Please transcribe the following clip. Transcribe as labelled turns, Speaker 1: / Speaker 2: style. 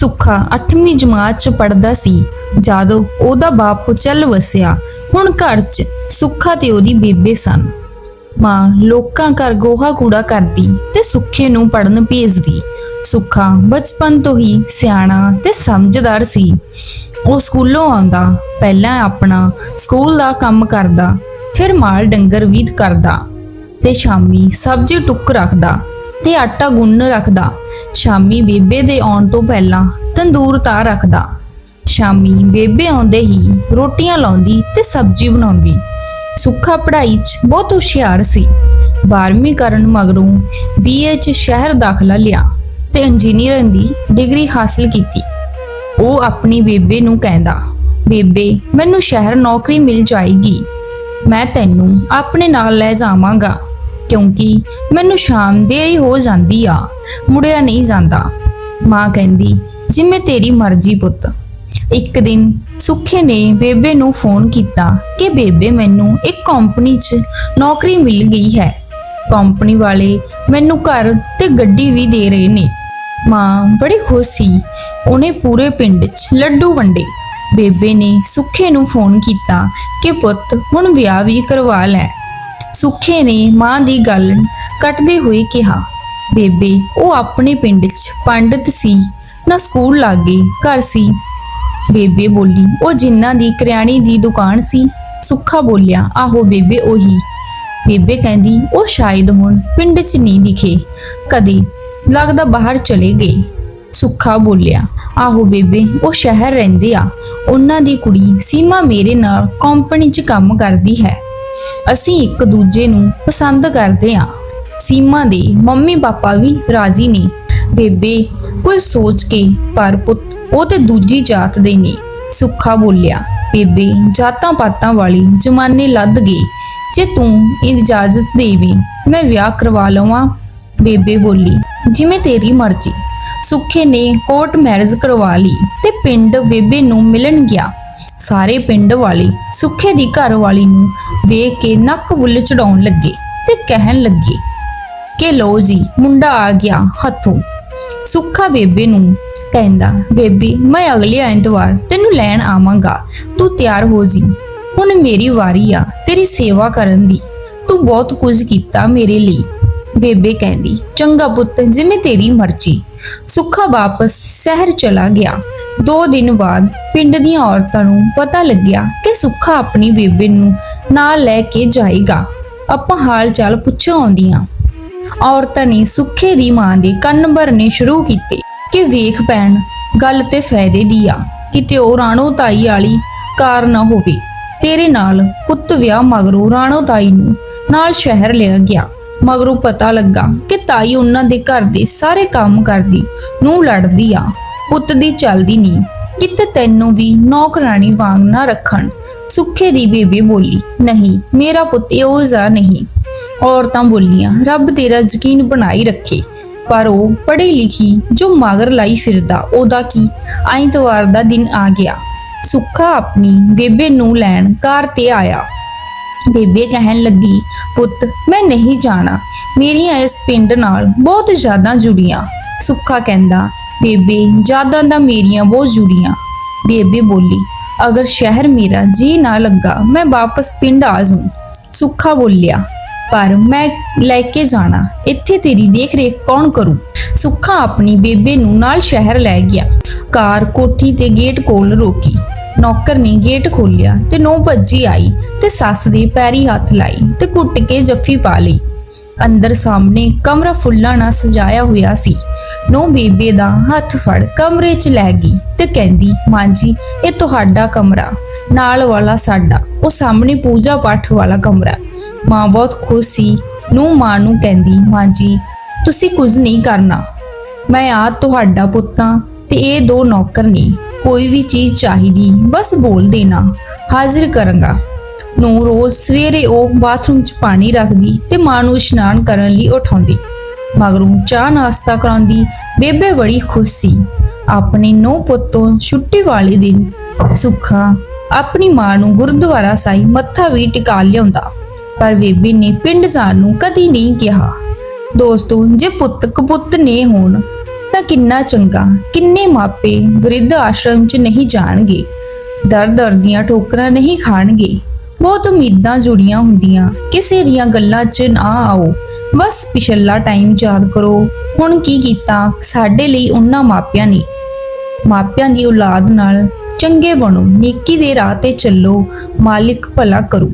Speaker 1: ਸੁੱਖਾ 8ਵੀਂ ਜਮਾਤ ਚ ਪੜਦਾ ਸੀ। ਜਦ ਉਹਦਾ ਬਾਪ ਚੱਲ ਵਸਿਆ, ਹੁਣ ਘਰ ਚ ਸੁੱਖਾ ਤੇ ਉਹਦੀ ਬੇਬੇ ਸਨ। ਮਾਂ ਲੋਕਾਂ ਘਰ ਗੋਹਾ ਕੂੜਾ ਕਰਦੀ ਤੇ ਸੁੱਖੇ ਨੂੰ ਪੜਨ ਭੇਜਦੀ। ਸੁੱਖਾ ਬਚਪਨ ਤੋਂ ਹੀ ਸਿਆਣਾ ਤੇ ਸਮਝਦਾਰ ਸੀ। ਉਹ ਸਕੂਲੋਂ ਆਉਂਦਾ, ਪਹਿਲਾਂ ਆਪਣਾ ਸਕੂਲ ਦਾ ਕੰਮ ਕਰਦਾ, ਫਿਰ ਮਾਲ ਡੰਗਰ ਵੀਦ ਕਰਦਾ ਤੇ ਸ਼ਾਮੀ ਸਬਜ਼ੀ ਟੁੱਕ ਰੱਖਦਾ ਤੇ ਆਟਾ ਗੁੰਨ ਰੱਖਦਾ। ਸ਼ਾਮੀ ਬੇਬੇ ਦੇ ਆਉਣ ਤੋਂ ਪਹਿਲਾਂ ਤੰਦੂਰ ਤਾਂ ਰੱਖਦਾ। ਸ਼ਾਮੀ ਬੇਬੇ ਆਉਂਦੇ ਹੀ ਰੋਟੀਆਂ ਲਾਉਂਦੀ ਤੇ ਸਬਜ਼ੀ ਬਣਾਉਂਦੀ। ਸੁੱਖਾ ਪੜ੍ਹਾਈ 'ਚ ਬਹੁਤ ਹੁਸ਼ਿਆਰ ਸੀ। 12ਵੀਂ ਕਰਨ ਮਗਰੋਂ ਬੀਏ 'ਚ ਸ਼ਹਿਰ ਦਾਖਲਾ ਲਿਆ ਤੇ ਇੰਜੀਨੀਅਰਿੰਗ ਦੀ ਡਿਗਰੀ ਹਾਸਲ ਕੀਤੀ। ਉਹ ਆਪਣੀ ਬੇਬੇ ਨੂੰ ਕਹਿੰਦਾ, ਬੇਬੇ, ਮੈਨੂੰ ਸ਼ਹਿਰ ਨੌਕਰੀ ਮਿਲ ਜਾਏਗੀ। ਮੈਂ ਤੈਨੂੰ ਆਪਣੇ ਨਾਲ ਲੈ ਜਾਵਾਂਗਾ। ਕਿਉਂਕਿ ਮੈਨੂੰ ਸ਼ਾਮ ਦੇ ਹੀ ਹੋ ਜਾਂਦੀ ਆ, ਮੁੜਿਆ ਨਹੀਂ ਜਾਂਦਾ। ਮਾਂ ਕਹਿੰਦੀ, ਜਿਵੇਂ ਤੇਰੀ ਮਰਜ਼ੀ ਪੁੱਤ। ਇੱਕ ਦਿਨ ਸੁੱਖੇ ਨੇ ਬੇਬੇ ਨੂੰ ਫੋਨ ਕੀਤਾ ਕਿ ਬੇਬੇ ਮੈਨੂੰ ਇੱਕ ਕੰਪਨੀ 'ਚ ਨੌਕਰੀ ਮਿਲ ਗਈ ਹੈ। ਕੰਪਨੀ ਵਾਲੇ ਮੈਨੂੰ ਘਰ ਤੇ ਗੱਡੀ ਵੀ ਦੇ ਰਹੇ ਨੇ। ਮਾਂ ਬੜੀ ਖੁਸ਼ ਸੀ। ਉਹਨੇ ਪੂਰੇ ਪਿੰਡ 'ਚ ਲੱਡੂ ਵੰਡੇ। ਬੇਬੇ ਨੇ ਸੁੱਖੇ ਨੂੰ ਫੋਨ ਕੀਤਾ ਕਿ ਪੁੱਤ ਹੁਣ ਵਿਆਹ ਵੀ ਕਰਵਾ ਲੈ। ਸੁੱਖੇ ਨੇ ਮਾਂ ਦੀ ਗੱਲ ਕੱਟਦੇ ਹੋਏ ਕਿਹਾ, ਬੇਬੇ, ਉਹ ਆਪਣੇ ਪਿੰਡ 'ਚ ਪੰਡਤ ਸੀ, ਨਾ ਸਕੂਲ ਲਾਗੇ, ਘਰ ਸੀ। ਬੇਬੇ ਬੋਲੀ, ਉਹ ਜਿੰਨਾ ਦੀ ਕਰਿਆਣੀ ਦੀ ਦੁਕਾਨ ਸੀ। ਸੁੱਖਾ ਬੋਲਿਆ, ਆਹੋ ਬੇਬੇ, ਉਹੀ। ਬੇਬੇ ਕਹਿੰਦੀ, ਉਹ ਸ਼ਾਇਦ ਹੁਣ ਪਿੰਡ 'ਚ ਨਹੀਂ ਦਿਖੇ, ਕਦੇ ਲੱਗਦਾ ਬਾਹਰ ਚਲੇ ਗਏ। ਸੁੱਖਾ ਬੋਲਿਆ, ਆਹੋ ਬੇਬੇ, ਉਹ ਸ਼ਹਿਰ ਰਹਿੰਦੇ ਆ। ਉਹਨਾਂ ਦੀ ਕੁੜੀ ਸੀਮਾ ਮੇਰੇ ਨਾਲ ਕੰਪਨੀ 'ਚ ਕੰਮ ਕਰਦੀ ਹੈ। ਅਸੀਂ ਇੱਕ ਦੂਜੇ ਨੂੰ ਪਸੰਦ ਕਰਦੇ ਹਾਂ। ਸੀਮਾ ਦੇ ਮੰਮੀ ਪਾਪਾ ਵੀ ਰਾਜ਼ੀ ਨੇ। ਬੇਬੇ ਕੁਝ ਸੋਚ ਕੇ, ਪਰ ਪੁੱਤ, ਉਹ ਤੇ ਦੂਜੀ ਜਾਤ ਦੇ ਨੇ, ਸੁੱਖਾ ਬੋਲਿਆ। ਬੇਬੇ, ਜਾਤਾਂ ਪਾਤਾਂ ਵਾਲੀ ਜਮਾਨੇ ਲੱਦ ਗਏ। ਜੇ ਤੂੰ ਇਜਾਜ਼ਤ ਦੇਵੀਂ, ਮੈਂ ਵਿਆਹ ਕਰਵਾ ਲਵਾਂ। ਬੇਬੇ ਬੋਲੀ, ਜਿਵੇਂ ਤੇਰੀ ਮਰਜ਼ੀ। ਸੁੱਖੇ ਨੇ ਕੋਰਟ ਮੈਰਿਜ ਕਰਵਾ ਲਈ ਤੇ ਪਿੰਡ ਬੇਬੇ ਨੂੰ ਮਿਲਣ ਗਿਆ। ਸਾਰੇ ਪਿੰਡ ਵਾਲੇ ਸੁੱਖੇ ਦੀ ਘਰ ਵਾਲੀ ਨੂੰ ਵੇਖ ਕੇ ਨੱਕ ਬੁੱਲ ਚੜਾਉਣ ਲੱਗੇ ਤੇ ਕਹਿਣ ਲੱਗੇ, ਕਿ ਲੋ ਜੀ, ਮੁੰਡਾ ਆ ਗਿਆ ਹੱਥੋਂ। ਸੁੱਖਾ ਬੇਬੇ ਨੂੰ ਕਹਿੰਦਾ, ਬੇਬੀ, ਮੈਂ ਅਗਲੇ ਐਤਵਾਰ ਤੈਨੂੰ ਲੈਣ ਆਵਾਂਗਾ। ਤੂੰ ਤਿਆਰ ਹੋ ਜੀ। ਹੁਣ ਮੇਰੀ ਵਾਰੀ ਆ ਤੇਰੀ ਸੇਵਾ ਕਰਨ ਦੀ। ਤੂੰ ਬਹੁਤ ਕੁਝ ਕੀਤਾ ਮੇਰੇ ਲਈ। ਬੇਬੇ ਕਹਿੰਦੀ, ਚੰਗਾ ਪੁੱਤ, ਜਿਵੇਂ ਤੇਰੀ ਮਰਜ਼ੀ। ਸੁੱਖਾ ਵਾਪਸ ਸ਼ਹਿਰ ਚਲਾ ਗਿਆ। ਦੋ ਦਿਨ ਬਾਅਦ ਪਿੰਡ ਦੀਆਂ ਔਰਤਾਂ ਨੂੰ ਪਤਾ ਲੱਗਿਆ ਕਿ ਸੁੱਖਾ ਆਪਣੀ ਬੇਬੇ ਨੂੰ ਨਾਲ ਲੈ ਕੇ ਜਾਏਗਾ। ਆਪਾਂ ਹਾਲ ਚਾਲ ਪੁੱਛੋ ਆਉਂਦੀਆਂ। ਔਰਤਾਂ ਨੇ ਸੁੱਖੇ ਦੀ ਮਾਂ ਦੇ ਕੰਨ ਭਰਨੇ ਸ਼ੁਰੂ ਕੀਤੇ ਕਿ ਵੇਖ ਪੈਣ ਗੱਲ ਤੇ ਫਾਇਦੇ ਦੀ ਆ, ਕਿਤੇ ਉਹ ਰਾਣੋ ਤਾਈ ਵਾਲੀ ਕਾਰ ਨਾ ਹੋਵੇ। ਤੇਰੇ ਨਾਲ ਪੁੱਤ ਵਿਆਹ ਮਗਰੋਂ ਰਾਣੋ ਤਾਈ ਨੂੰ ਨਾਲ ਸ਼ਹਿਰ ਲਿਆ ਗਿਆ। ਮਗਰੋਂ ਪਤਾ ਲੱਗਾ ਕਿ ਤਾਈ ਉਹਨਾਂ ਦੇ ਘਰ ਦੇ ਸਾਰੇ ਕੰਮ ਕਰਦੀ ਨੂੰ ਲੜਦੀ ਆ, ਪੁੱਤ ਦੀ ਚੱਲਦੀ ਨਹੀਂ ਕਿਤੇ ਤੈਨੂੰ ਵੀ ਨੌਕਰਾਨੀ ਵਾਂਗ ਨਾ ਰੱਖਣ, ਸੁੱਖੇ ਦੀ ਬੇਬੇ ਬੋਲੀ, ਨਹੀਂ, ਮੇਰਾ ਪੁੱਤ ਇਹੋ ਜਾ ਨਹੀਂ। ਔਰਤਾਂ ਬੋਲੀਆਂ, ਰੱਬ ਤੇਰਾ ਯਕੀਨ ਬਣਾਈ ਰੱਖੇ। ਪਰ ਉਹ ਪੜ੍ਹੀ ਲਿਖੀ ਜੋ ਮਗਰ ਲਾਈ ਫਿਰਦਾ, ਉਹਦਾ ਕੀ? ਐਤਵਾਰ ਦਾ ਦਿਨ ਆ ਗਿਆ। ਸੁੱਖਾ ਆਪਣੀ ਬੇਬੇ ਨੂੰ ਲੈਣ ਕਾਰ ਤੇ ਆਇਆ। ਬੇਬੇ ਕਹਿਣ ਲੱਗੀ, ਪੁੱਤ, ਮੈਂ ਨਹੀਂ ਜਾਣਾ। ਮੇਰੀਆਂ ਇਸ ਪਿੰਡ ਨਾਲ ਬਹੁਤ ਜ਼ਿਆਦਾ ਜੁੜੀਆਂ। ਸੁੱਖਾ ਕਹਿੰਦਾ, ਬੇਬੇ ਜ਼ਿਆਦਾ ਦਾ ਮੇਰੀਆਂ ਬਹੁਤ ਜੁੜੀਆਂ। ਬੇਬੇ ਬੋਲੀ, ਅਗਰ ਸ਼ਹਿਰ ਮੇਰਾ ਜੀ ਨਾ ਲੱਗਾ, ਮੈਂ ਵਾਪਸ ਪਿੰਡ ਆ ਜਾਊਂ। ਸੁੱਖਾ ਬੋਲਿਆ, ਪਰ ਮੈਂ ਲੈ ਕੇ ਜਾਣਾ। ਇੱਥੇ ਤੇਰੀ ਦੇਖ ਰੇਖ ਕੌਣ ਕਰੂ? ਸੁੱਖਾ ਆਪਣੀ ਬੇਬੇ ਨੂੰ ਨਾਲ ਸ਼ਹਿਰ ਲੈ ਗਿਆ। ਕਾਰ ਕੋਠੀ ਤੇ ਗੇਟ ਕੋਲ ਰੋਕੀ। ਨੌਕਰ ਨੇ ਗੇਟ ਖੋਲ੍ਹਿਆ ਤੇ ਨੌ ਭੱਜੀ ਆਈ ਤੇ ਸੱਸ ਦੇ ਪੈਰੀ ਹੱਥ ਲਾਈ ਤੇ ਕੁੱਟ ਕੇ ਜੱਫੀ ਪਾ ਲਈ। ਅੰਦਰ ਸਾਹਮਣੇ ਕਮਰਾ ਫੁੱਲਾਂ ਨਾਲ ਸਜਾਇਆ ਹੋਇਆ ਸੀ। ਨੋ ਬੇਬੇ ਦਾ ਹੱਥ ਫੜ ਕਮਰੇ 'ਚ ਲੈ ਗਈ ਤੇ ਕਹਿੰਦੀ, ਮਾਂ ਜੀ, ਇਹ ਤੁਹਾਡਾ ਕਮਰਾ, ਨਾਲ ਵਾਲਾ ਸਾਡਾ, ਉਹ ਸਾਹਮਣੇ ਪੂਜਾ ਪਾਠ ਵਾਲਾ ਕਮਰਾ। ਮਾਂ ਬਹੁਤ ਖੁਸ਼ ਸੀ। ਨੂੰ ਮਾਂ ਨੂੰ ਕਹਿੰਦੀ, ਮਾਂ ਜੀ, ਤੁਸੀਂ ਕੁਝ ਨਹੀਂ ਕਰਨਾ। ਮੈਂ ਆ ਤੁਹਾਡਾ ਪੁੱਤਾਂ ਤੇ ਇਹ ਦੋ ਨੌਕਰ ਨੇ। ਕੋਈ ਵੀ ਚੀਜ਼ ਚਾਹੀਦੀ, ਬਸ ਬੋਲ ਦੇਣਾ। ਹਾਜ਼ਰ ਕਰਾਂਗਾ। ਨੂੰ ਰੋਜ਼ ਸਵੇਰੇ ਉਹ ਬਾਥਰੂਮ 'ਚ ਪਾਣੀ ਰੱਖਦੀ ਤੇ ਮਾਂ ਨੂੰ ਇਸ਼ਨਾਨ ਕਰਨ ਲਈ ਉਠਾਉਂਦੀ। ਮਗਰੋਂ ਚਾਹ ਨਾਸਤਾ ਕਰਾਉਂਦੀ, ਬੇਬੇ ਬੜੀ ਖੁਸ਼ ਸੀ। ਆਪਣੇ ਨੌ ਪੁੱਤੋਂ ਛੁੱਟੀ ਵਾਲੇ ਦਿਨ ਸੁੱਖਾ ਆਪਣੀ ਮਾਂ ਨੂੰ ਗੁਰਦੁਆਰਾ ਸਾਹਿਬ ਮੱਥਾ ਵੀ ਟਿਕਾ ਲਿਆਉਂਦਾ। ਪਰ ਬੇਬੇ ਨੇ ਪਿੰਡ ਜਾਣ ਨੂੰ ਕਦੀ ਨਹੀਂ ਕਿਹਾ। ਦੋਸਤੋ, ਜੇ ਪੁੱਤ ਕਪੁੱਤ ਨੇ ਹੋਣ ਤਾਂ ਕਿੰਨਾ ਚੰਗਾ, ਕਿੰਨੇ ਮਾਪੇ ਵਿਰਧ ਆਸ਼ਰਮ 'ਚ ਨਹੀਂ ਜਾਣਗੇ। ਦਰ ਦਰ ਦੀਆਂ ਠੋਕਰਾਂ ਨਹੀਂ ਖਾਣਗੇ। ਬਹੁਤ ਉਮੀਦਾਂ ਜੁੜੀਆਂ ਹੁੰਦੀਆਂ, ਕਿਸੇ ਦੀਆਂ ਗੱਲਾਂ 'ਚ ਨਾ ਆਓ। ਬਸ ਪਿਛਲਾ ਟਾਈਮ ਯਾਦ ਕਰੋ, ਹੁਣ ਕੀ ਕੀਤਾ? ਸਾਡੇ ਲਈ ਉਹਨਾਂ ਮਾਪਿਆਂ ਨੇ। ਮਾਪਿਆਂ ਦੀ ਔਲਾਦ ਨਾਲ ਚੰਗੇ ਬਣੋ, ਨੇਕੀ ਦੇ ਰਾਹ ਤੇ ਚੱਲੋ, ਮਾਲਿਕ ਭਲਾ ਕਰੂ।